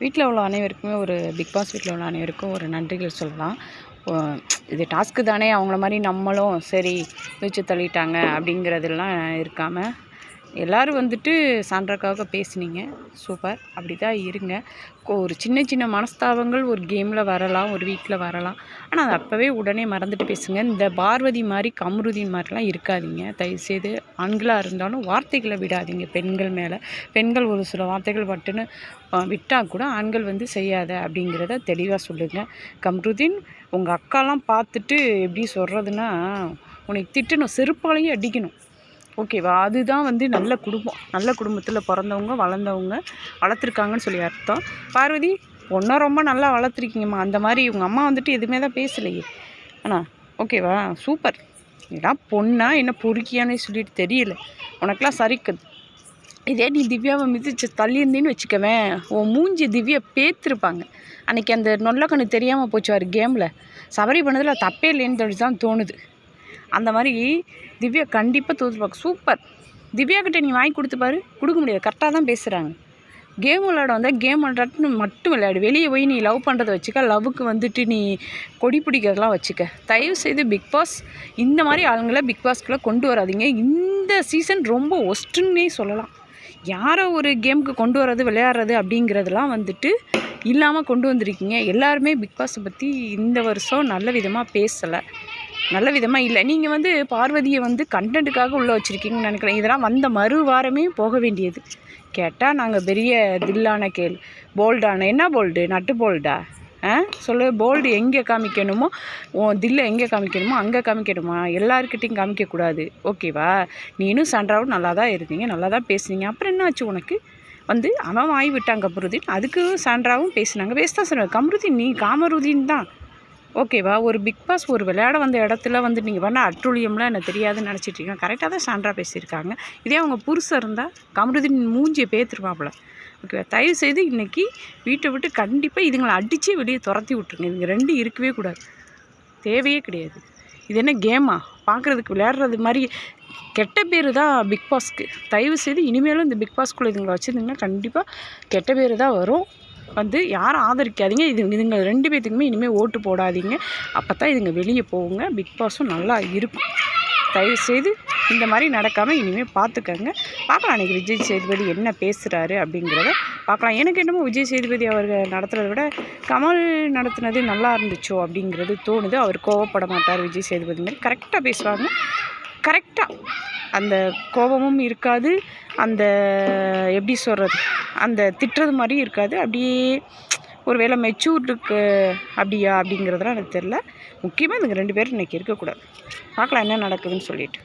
வீட்டில் உள்ள அனைவருக்குமே ஒரு பிக் பாஸ் வீட்டில் உள்ள அனைவருக்கும் ஒரு நன்றிகள் சொல்லலாம். இது டாஸ்க்கு தானே அவங்கள மாதிரி நம்மளும் சரி மூச்சு தள்ளிட்டாங்க அப்படிங்கிறதெல்லாம் இருக்காமல் எல்லோரும் வந்துட்டு சான்றக்காக பேசுனீங்க. சூப்பர். அப்படி தான் இருங்க ஒரு சின்ன சின்ன மனஸ்தாபங்கள் ஒரு கேமில் வரலாம் ஒரு வீட்டில் வரலாம். ஆனால் அது அப்போவே உடனே மறந்துட்டு பேசுங்க. இந்த பார்வதி மாதிரி கமருதின் மாதிரிலாம் இருக்காதீங்க. தயவுசெய்து ஆண்களாக இருந்தாலும் வார்த்தைகளை விடாதீங்க பெண்கள் மேலே. பெண்கள் ஒரு சில வார்த்தைகள் பட்டுன்னு விட்டால் கூட ஆண்கள் வந்து செய்யாத அப்படிங்கிறத தெளிவாக சொல்லுங்கள் கம்ருதீன் உங்கள் அக்காலாம் பார்த்துட்டு எப்படி சொல்கிறதுனா உனக்கு திட்டணும் செருப்பாலையும் அடிக்கணும். ஓகேவா? அதுதான் வந்து நல்ல குடும்பம். நல்ல குடும்பத்தில் பிறந்தவங்க வளர்ந்தவங்க வளர்த்துருக்காங்கன்னு சொல்லி அர்த்தம். பார்வதி ஒன்றும் ரொம்ப நல்லா வளர்த்துருக்கீங்கம்மா. அந்த மாதிரி உங்கள் அம்மா வந்துட்டு எதுவுமே தான் பேசலையே. அண்ணா ஓகேவா? சூப்பர். இதெல்லாம் பொண்ணா என்ன பொறுக்கியானே சொல்லிட்டு தெரியல. உனக்கெலாம் சரிக்குது. இதே நீ திவ்யாவை மிதிச்சு தள்ளியிருந்தேன்னு வச்சுக்கவேன் உன் மூஞ்சி திவ்யா பேத்துருப்பாங்க. அன்றைக்கி அந்த நொல்லக்கண்ணு தெரியாமல் போச்சு வார் கேமில் சபரி பண்ணதில் தப்பே இல்லைன்னு தான் தோணுது. அந்த மாதிரி திவ்யா கண்டிப்பாக தோற்றுப்பாங்க சூப்பர். திவ்யா கிட்டே நீ வாங்கி கொடுத்து பாரு. கொடுக்க முடியாது. கரெக்டாக தான் பேசுகிறாங்க கேம் விளையாட வந்தால் கேம் விளையாட்டுன்னு மட்டும் விளையாடு. வெளியே போய் நீ லவ் பண்ணுறத வச்சுக்க. லவ்வுக்கு வந்துட்டு நீ கொடி பிடிக்கிறதெல்லாம் வச்சுக்க. தயவு செய்து பிக் பாஸ் இந்த மாதிரி ஆளுங்களை பிக் பாஸ்க்குள்ளே கொண்டு வராதீங்க. இந்த சீசன் ரொம்ப ஒஸ்ட்டுன்னே சொல்லலாம். யாரோ ஒரு கேமுக்கு கொண்டு வர்றது விளையாடுறது அப்படிங்கிறதெல்லாம் வந்துட்டு இல்லாமல் கொண்டு வந்திருக்கீங்க. எல்லாருமே பிக் பாஸை பற்றி இந்த வருஷம் நல்ல விதமாக பேசலை. நல்ல விதமாக இல்லை. நீங்கள் வந்து பார்வதியை வந்து கண்டென்ட்டுக்காக உள்ளே வச்சுருக்கீங்கன்னு நினைக்கிறேன். இதெல்லாம் வந்த மறு வாரமே போக வேண்டியது. கேட்டால் நாங்கள் பெரிய தில்லான கேள். போல்டான என்ன போல்டு நட்டு போல்டா ஆ? சொல்லு போல்டு எங்கே காமிக்கணுமோ உன் தில்லை எங்கே காமிக்கணுமோ அங்கே காமிக்கணுமா? எல்லாருக்கிட்டையும் காமிக்கக்கூடாது ஓகேவா நீனும் சண்டாவும் நல்லா தான் இருந்தீங்க நல்லா தான் பேசுனீங்க. அப்புறம் என்ன ஆச்சு உனக்கு? வந்து அவன் வாங்கி விட்டான் கமருதீன் அதுக்கு சான்றாவும் பேசுனாங்க. பேச தான் சொன்னாங்க. கமருதீன் நீ காமருதீன் தான். ஓகேவா? ஒரு பிக் பாஸ் ஒரு விளையாட வந்த இடத்துல வந்து நீங்கள் பண்ண அட்டுழியம்லாம் எனக்கு தெரியாதுன்னு நினச்சிட்டு இருக்கேன் கரெக்டாக தான் சான்றாக பேசியிருக்காங்க. இதே அவங்க புருஷன் இருந்தால் கமருதீன் மூஞ்சியை பேத்துருவாப்புல. ஓகேவா? தயவு செய்து இன்றைக்கி வீட்டை விட்டு கண்டிப்பாக இதுங்களை அடித்து வெளியே துரத்தி விட்ருங்க இதுங்க ரெண்டு இருக்கவே கூடாது. தேவையே கிடையாது. இது என்ன கேமா? பார்க்குறதுக்கு விளையாடுறது மாதிரி கெட்ட பேர் தான் பிக் பாஸ்க்கு. தயவு செய்து இனிமேலும் இந்த பிக் பாஸ்க்குள்ளே இதுங்களை வச்சுருந்தீங்கன்னா கண்டிப்பாக கெட்ட பேர் தான் வரும். வந்து யாரும் ஆதரிக்காதீங்க. இது இதுங்க ரெண்டு பேர்த்துக்குமே இனிமேல் ஓட்டு போடாதீங்க. அப்போ தான் இதுங்க வெளியே போகுங்க. பிக் பாஸும் நல்லா இருக்கும். தயவுசெய்து இந்த மாதிரி நடக்காமல் இனிமேல் பார்த்துக்கங்க பார்க்கலாம் அன்றைக்கி விஜய் சேதுபதி என்ன பேசுகிறாரு அப்படிங்கிறத பார்க்கலாம் எனக்கு என்னமோ விஜய் சேதுபதி அவர் நடத்துகிறத விட கமல் நடத்துனது நல்லா இருந்துச்சோ அப்படிங்கிறது தோணுது. அவர் கோவப்பட மாட்டார் விஜய் சேதுபதி மாதிரி கரெக்டாக பேசுவாங்க. கரெக்டாக அந்த கோபமும் இருக்காது. அந்த எப்படி சொல்கிறது அந்த திட்டுறது மாதிரியும் இருக்காது. அப்படியே ஒரு வேளை மெச்சூர்டுக்கு அப்படியா அப்படிங்கிறதுலாம் எனக்கு தெரில முக்கியமாக இதுங்க ரெண்டு பேரும் இன்றைக்கி இருக்கக்கூடாது. பார்க்கலாம் என்ன நடக்குதுன்னு சொல்லிட்டு.